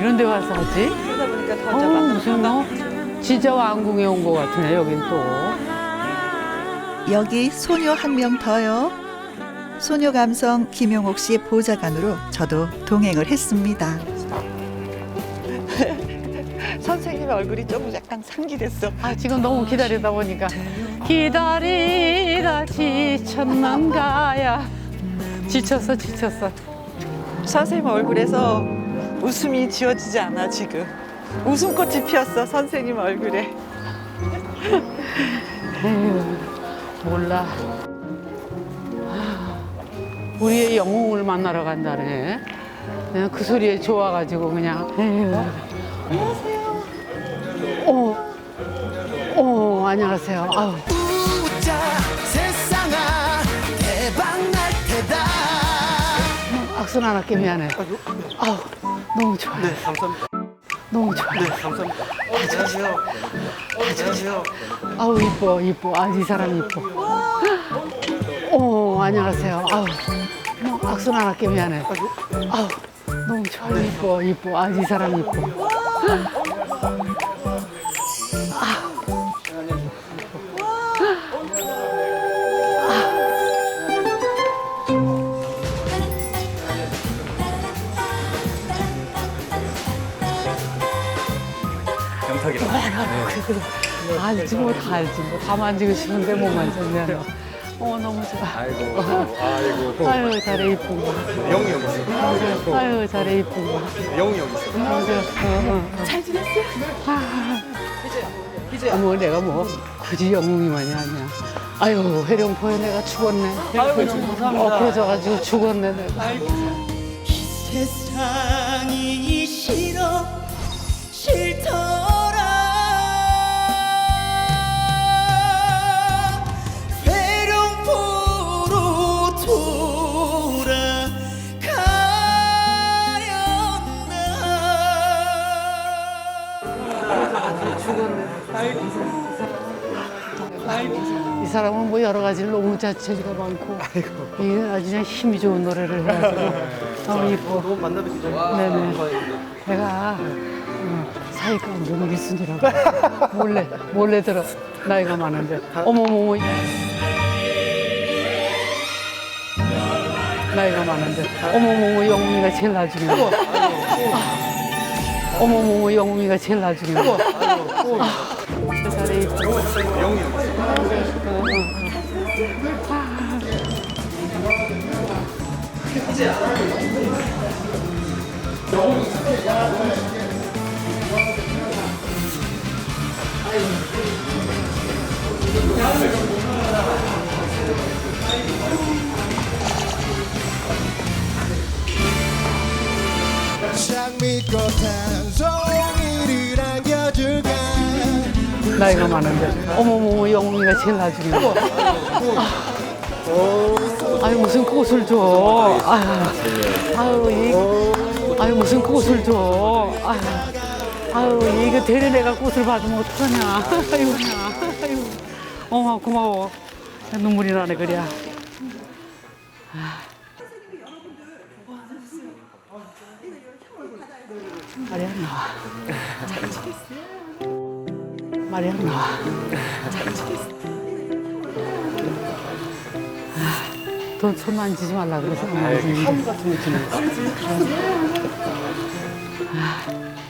이런 데 와서 하지? 그러다 보니까 더 어, 이제 무슨 뭐 진짜 왕궁에 온 것 같으네 여긴 또. 여기 소녀 한 명 더요. 소녀 감성 김용옥 씨 보좌관으로 저도 동행을 했습니다. 선생님 얼굴이 좀 약간 상기됐어. 아 지금 너무 기다리다 보니까 기다리다 지쳤는가야. 지쳤어 지쳤어. 선생님 얼굴에서 웃음이 지워지지 않아 지금. 웃음꽃이 피었어 선생님 얼굴에. 에휴, 몰라. 아, 우리의 영웅을 만나러 간다네. 그냥 그 소리에 좋아가지고 그냥. 에휴. 안녕하세요. 어, 어, 안녕하세요. 아우. 악순 안 할게 미안해. 아우, 너무 좋아요. 네, 감사합니다. 너무 좋아요. 네, 감사합니다. 안녕하세요. 안녕하세요. 아우, 이뻐, 이뻐. 아, 이 사람 이뻐. 어, 안녕하세요. 아우, 뭐, 악순 안 할게 미안해. 아우, 너무 좋아요. 이뻐, 이뻐. 아, 이 사람 이뻐. 알지 뭐 다 알지 뭐 다 만지고 싶은데 못 만졌네. 어 너무 좋아. 아이고, 아이고. 아유 잘해 이쁜 거. 영이 여기 있어. 아유 잘해 이쁜 거. 영이 여기 있어. 잘 지냈어? 어머 내가 뭐 굳이 영웅이만이 아니야. 아유 해룡포에 내가 죽었네. 아이고 너무 감사합니다. 엎어져가지고 죽었네 내가. 세상이 싫어 싫더 이 사람은 뭐 여러 가지로 너무 자체가 많고. 이 아주 그냥 힘이 좋은 노래를 해가지고. 너무 이뻐. 너무 만나뵙기 전에. 네네. 내가 어, 사이가 완전 미순이라고. 몰래 몰래 들어. 나이가 많은데. 어머머머. 나이가 많은데. 어머머머 영웅이가 제일 나중에 어머머머 영웅이가 제일 나중에 잘해 이뻐 영이 여기 있어. 장미꽃 한 송 나이가 많은데. 어머머머 영웅이가 제일 나중에 아유 무슨 꽃을 줘. 아유, 아유 이 아유 무슨 꽃을 줘. 아유, 아유 이거 대리 내가 꽃을 받으면 어떡하냐. 아이고야 아이고 어머 고마워. 눈물이 나네 그래 말이 안 나와 말이 안 나와. 돈손 만지지 말라 그래서 안 만지는데. 같은 거 주는 거.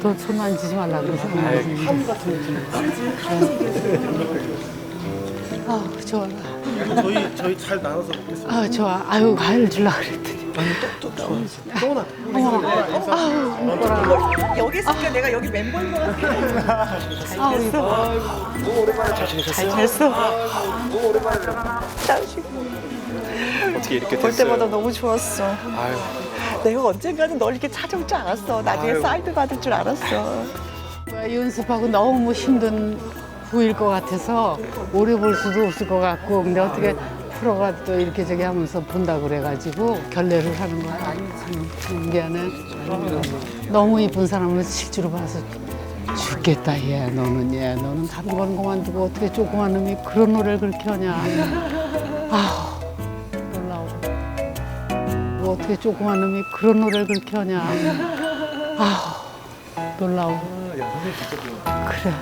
돈손 만지지 말라 그래서 안 만지는데. 함 같은 거 주는 거. 아 좋아. 저희 저희 잘 나눠서 먹겠습니다. 아 좋아. 아유 과일 줄라 그랬더니. 또나. 여기 있으니까 내가 여기 멤버인 것 같아. 오랜만에 어떻게 이렇게 됐어요? 볼 때마다 너무 좋았어. 아유, 내가 언젠가는 널 이렇게 찾아올 줄 알았어. 나중에 아유. 사이드 받을 줄 알았어. 연습하고 너무 힘든 후일 것 같아서 오래 볼 수도 없을 것 같고 근데 어떻게 프로가 또 이렇게 저기 하면서 본다고 그래가지고 결례를 하는 거야. 참 미안해. 너무 이쁜 사람을 실제로 봐서 죽겠다 얘 너는 얘 너는 다른 거는 그만두고 어떻게 조그만 놈이 그런 노래를 그렇게 하냐. 아우 놀라워. 뭐 어떻게 조그만 놈이 그런 노래를 그렇게 하냐. 아우 놀라워. 그래.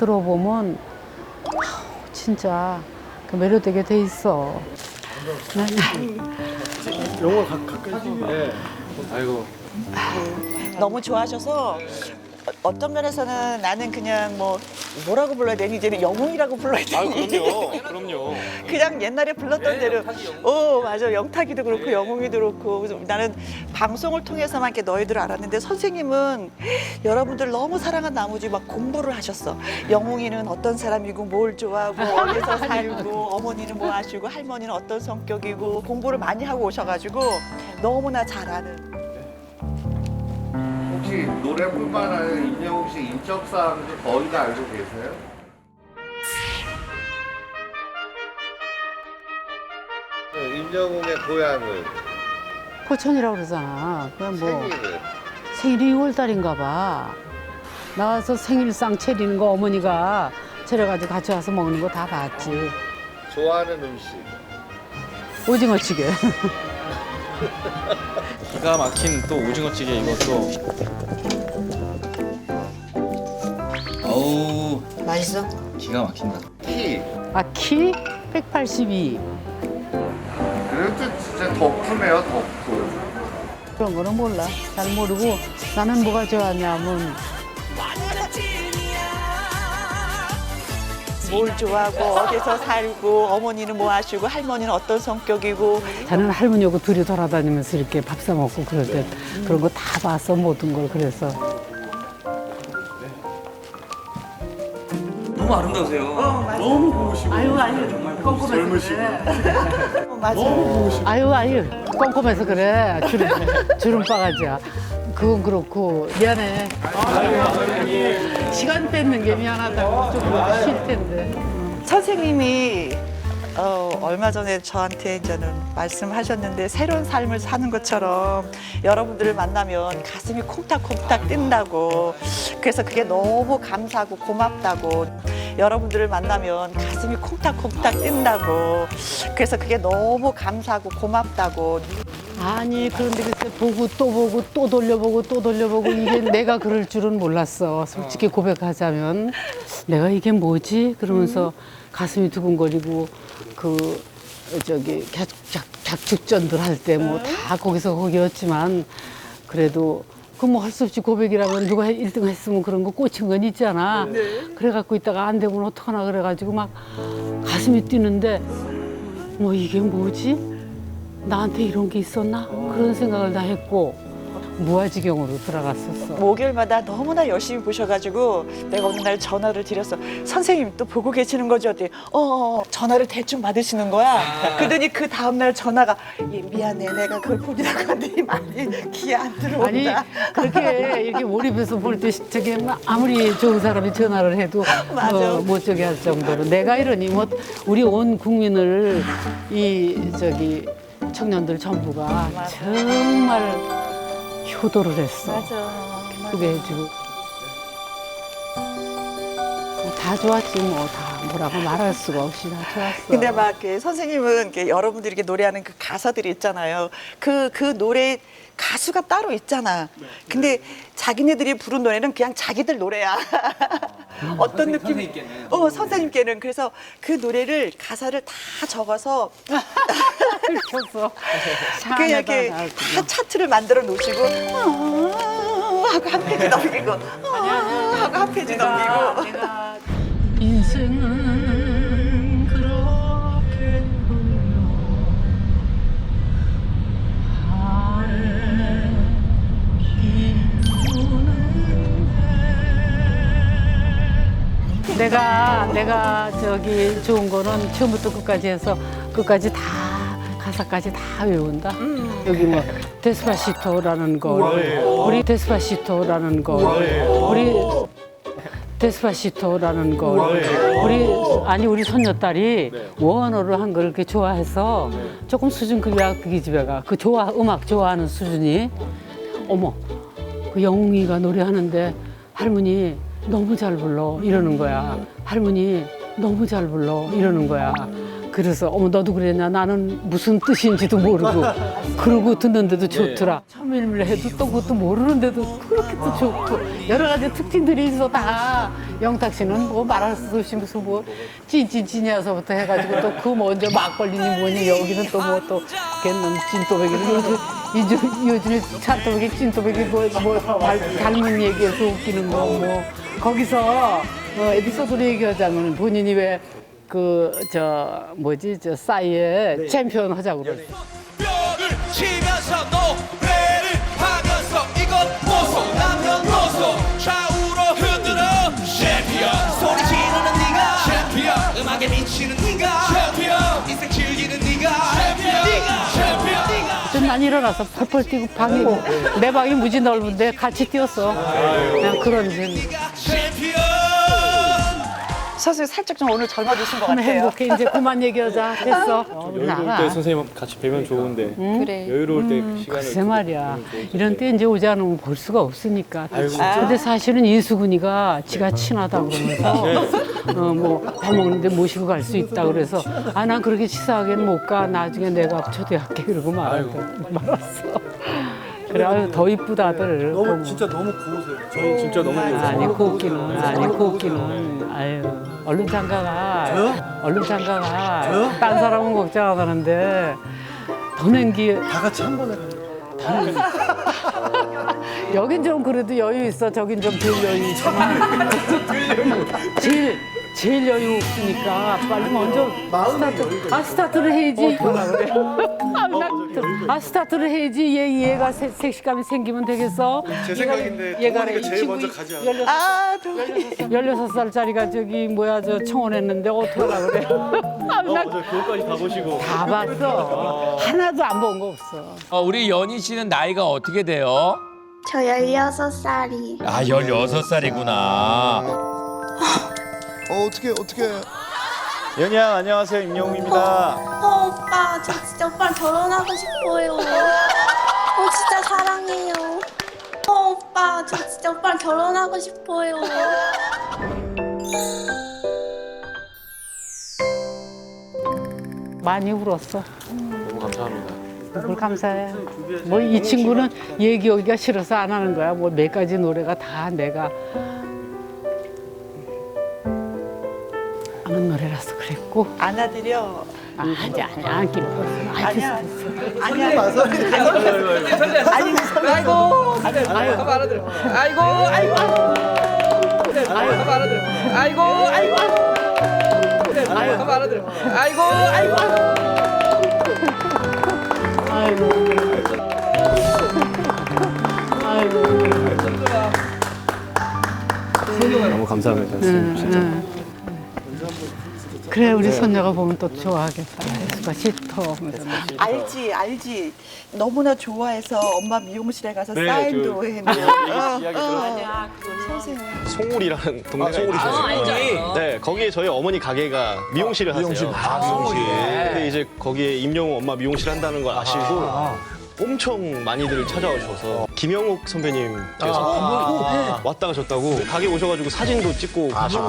들어보면 아우, 진짜 그 매료되게 돼 있어. 난 영화 가, 가까이 네. 아이고 너무 좋아하셔서 어- 어떤 면에서는 나는 그냥 뭐 뭐라고 불러야 되니? 이제는 영웅이라고 불러야 되니? 아 그럼요. 그럼요. 그냥 옛날에 불렀던 대로. 어 맞아. 영탁이도 그렇고 영웅이도 그렇고. 그래서 나는 방송을 통해서만 이렇게 너희들을 알았는데 선생님은 여러분들 너무 사랑한 나머지 막 공부를 하셨어. 영웅이는 어떤 사람이고 뭘 좋아하고 어디서 살고 어머니는 뭐 하시고 할머니는 어떤 성격이고 공부를 많이 하고 오셔가지고 너무나 잘 아는 혹시 노래뿐만 아니라 임영웅 씨 인적 사항도 거의 다 알고 계세요? 네, 임영웅의 고향은 포천이라고 그러잖아. 그냥 뭐 생일은 생일이 6월 달인가 봐. 나와서 생일상 차리는 거 어머니가 차려가지고 같이 와서 먹는 거 다 봤지. 좋아하는 음식 오징어 찌개. 기가 막힌 또 오징어찌개 이것도 어우 맛있어? 기가 막힌다 키 아, 키 182. 그래도 진짜 덕후네요 덕후 그런 거는 몰라. 잘 모르고 나는 뭐가 좋았냐면 뭘 좋아하고 어디서 살고 어머니는 뭐 하시고 할머니는 어떤 성격이고 자는 할머니하고 둘이 돌아다니면서 이렇게 밥 사 먹고 그럴 때 그런 거다 봤어 모든 걸 그래서 너무 아름다우세요. 아유 아유. 꼼꼼해서 그래. 맞아 아유 아유. 꼼꼼해서 그래. 주름 주름 바가지야. 그건 그렇고. 미안해. 시간 뺏는 게 미안하다고 좀쉴 텐데. 선생님이 어, 얼마 전에 저한테 이제는 말씀하셨는데 새로운 삶을 사는 것처럼 여러분들을 만나면 가슴이 콩닥콩닥 뛴다고. 그래서 그게 너무 감사하고 고맙다고 여러분들을 만나면 가슴이 콩닥콩닥 뛴다고. 그래서 그게 너무 감사하고 고맙다고. 아니 그런데 글쎄 보고 또 보고 또 돌려보고 또 돌려보고 이게 내가 그럴 줄은 몰랐어. 솔직히 고백하자면. 내가 이게 뭐지? 그러면서 가슴이 두근거리고 그 저기 작, 작, 작축전들 할 때 뭐 다 거기서 거기였지만 그래도 그뭐할 수 없이 고백이라면 누가 일등 했으면 그런 거 꽂힌 건 있잖아. 그래갖고 있다가 안 되면 어떡하나 그래가지고 막 가슴이 뛰는데 뭐 이게 뭐지? 나한테 이런 게 있었나? 그런 생각을 다 했고 무아지경으로 들어갔었어. 목요일마다 너무나 열심히 보셔가지고 내가 어느 날 전화를 드렸어. 선생님 또 보고 계시는 거죠? 어때? 어, 어, 전화를 대충 받으시는 거야. 그러더니 그 다음 날 전화가 예, 미안해 내가 그걸 보기라고 하는데 이 말이 귀에 안 들어온다. 아니 그렇게 이렇게 몰입해서 볼 때 저게 뭐 아무리 좋은 사람이 전화를 해도 맞아. 어, 못 저기 할 정도로 내가 이러니 뭐 우리 온 국민을 이 저기 청년들 전부가 정말 효도를 했어. 맞아. 그게 해주고 다 좋았지 뭐 다 뭐라고 말할 수가 없이 다 좋았어. 근데 막그 선생님은 이렇게 여러분들이 이렇게 노래하는 그 가사들이 있잖아요. 그, 그 노래 가수가 따로 있잖아. 근데 자기네들이 부른 노래는 그냥 자기들 노래야. 어떤 느낌? 선생님께는. 어, 선생님께는. 그래서 그 노래를 가사를 다 적어서 켰어. 그냥 이렇게 다 차트를 만들어 놓으시고 아, 하고 한 페이지 넘기고 아, 하고 한 페이지 넘기고 인생은 내가 내가 저기 좋은 거는 처음부터 끝까지 해서 끝까지 다 가사까지 다 외운다. 여기 뭐 데스파시토라는 거, 우리 데스파시토라는 거, 우리 데스파시토라는 거, 우리 아니 우리 손녀딸이 원어를 한걸 그렇게 좋아해서 조금 수준 그게 그게 집에 가. 그 좋아 음악 좋아하는 수준이 어머 그 영웅이가 노래하는데 할머니 너무 잘 불러 이러는 거야. 할머니 너무 잘 불러 이러는 거야. 그래서 어머 너도 그랬냐 나는 무슨 뜻인지도 모르고 그러고 듣는데도 좋더라. 참일밀 해도 또 그것도 모르는데도 그렇게 또 좋고 여러 가지 특징들이 있어 다. 영탁 씨는 뭐 말할 수 없이 무슨 뭐 찐찐찐이어서부터 해가지고 또 그 먼저 막걸리니 뭐니 여기는 또 뭐 또 걔는 찐또배기는 요즘 요즘 요즘에 찬또배기 찐또배기 뭐, 뭐 닮- 닮은 얘기해서 웃기는 거 뭐 거기서 어, 에피소드를 얘기하자면 본인이 왜 그 저 뭐지 저 싸이에 챔피언 하자고 그랬어. 일어나서 펄펄 뛰고 방이 내 방이 무지 넓은데 같이 뛰었어. 그냥 그런 재미. 선생님 살짝 좀 오늘 젊어지신 것좀 같아요. 행복해 이제 그만 얘기하자 됐어. 어, 여유로울 나가. 때 선생님 같이 뵈면 좋은데 그래. 여유로울 때 시간을 글쎄 말이야. 이런 때 이제 오지 않으면 볼 수가 없으니까. 아이고. 근데 사실은 이수근이가 지가 친하다 그러면서 어, 뭐밥 먹는데 모시고 갈 수 있다 그래서 아 난 그렇게 치사하게는 못 가. 나중에 내가 초대할게 그러고 말았어. 말았어. 그래 아유, 더 이쁘다들. 너무 진짜 너무 고우세요. 저희 진짜 너무 고우세요. 아니 곱기는 아니 곱기는 아유 얼른 장가가 얼른 장가가 딴 사람은 걱정 안 하는데 더 냉기 다 같이 한 번에 여긴 좀 그래도 여유 있어. 저긴 좀덜 여유 있잖아. 제일 제일 여유 없으니까 빨리 먼저 스타트. 아 스타트를 해야지. 아, 나- 아 스타트를 해야지. 얘 얘가 세- 섹시감이 생기면 되겠어. 제 생각인데 이 제일 친구 먼저 가지 않아요? 열여섯 아, 또 16살짜리가 저기 뭐야 저 청혼했는데 어떡하라 그래. 아, 나저 그것까지 다 보시고 다 봤어. 하나도 안 본 거 없어. 어, 우리 연희 씨는 나이가 어떻게 돼요? 저 16살이. 아, 16살이구나. 어 어떻게 어떻게 연희야 안녕하세요 임영웅입니다. 어, 오빠, 저 진짜 오빠랑 결혼하고 싶어요. 어, 진짜 사랑해요. 어, 오빠, 저 진짜 오빠랑 결혼하고 싶어요. 많이 울었어. 너무 감사합니다. 뭘 감사해. 뭐 이 친구는 얘기하기가 싫어서 안 하는 거야. 뭐 몇 가지 노래가 다 내가 노래라서 그랬고. 안아드려. 아, 아니 아니 안기는 벌써. 아니 아니야. 됐어. 아니야. 아니, 아이고. 아유, 아이고, 아이고. 아이고, 아이고. 아이고, 아이고. 아이고. 아이고. 너무 감사합니다. 응, 진짜. 응. 그래 우리 손녀가 보면 또 좋아하겠다. 수가 싫어. 알지, 알지. 너무나 좋아해서 엄마 미용실에 가서 네, 사인도 그- 했는데. 이야기 들었어요. 선생님. 송울이라는 동네가 아, 있어요. 알죠. 네, 거기에 저희 어머니 가게가 미용실을 하세요. 아, 미용실. 근데 이제 거기에 임영웅 엄마 미용실 한다는 걸 아시고 엄청 많이들 찾아오셔서 김영욱 선배님께서 왔다 가셨다고 가게 오셔가지고 사진도 찍고 가시고.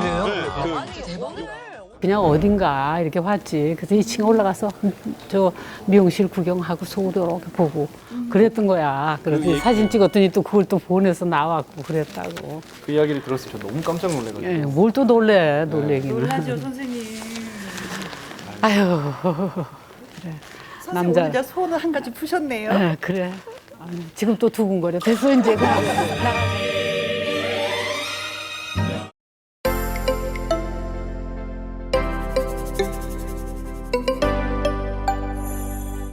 네, 그 그냥 어딘가 이렇게 왔지. 그래서 2층에 올라가서 저 미용실 구경하고 속으로 이렇게 보고 그랬던 거야. 그래서 사진 찍었더니 또 그걸 또 보내서 나왔고 그랬다고. 그 이야기를 들었을 때저 너무 깜짝 놀래가지고. 예, 뭘 또 놀래, 놀래기는. 놀라죠, 선생님. 아유, 그래. 선생님 남자. 오늘 저 소원을 한 가지 푸셨네요. 예, 그래. 아유, 지금 또 두근거려. 됐어, 이제. 나가자.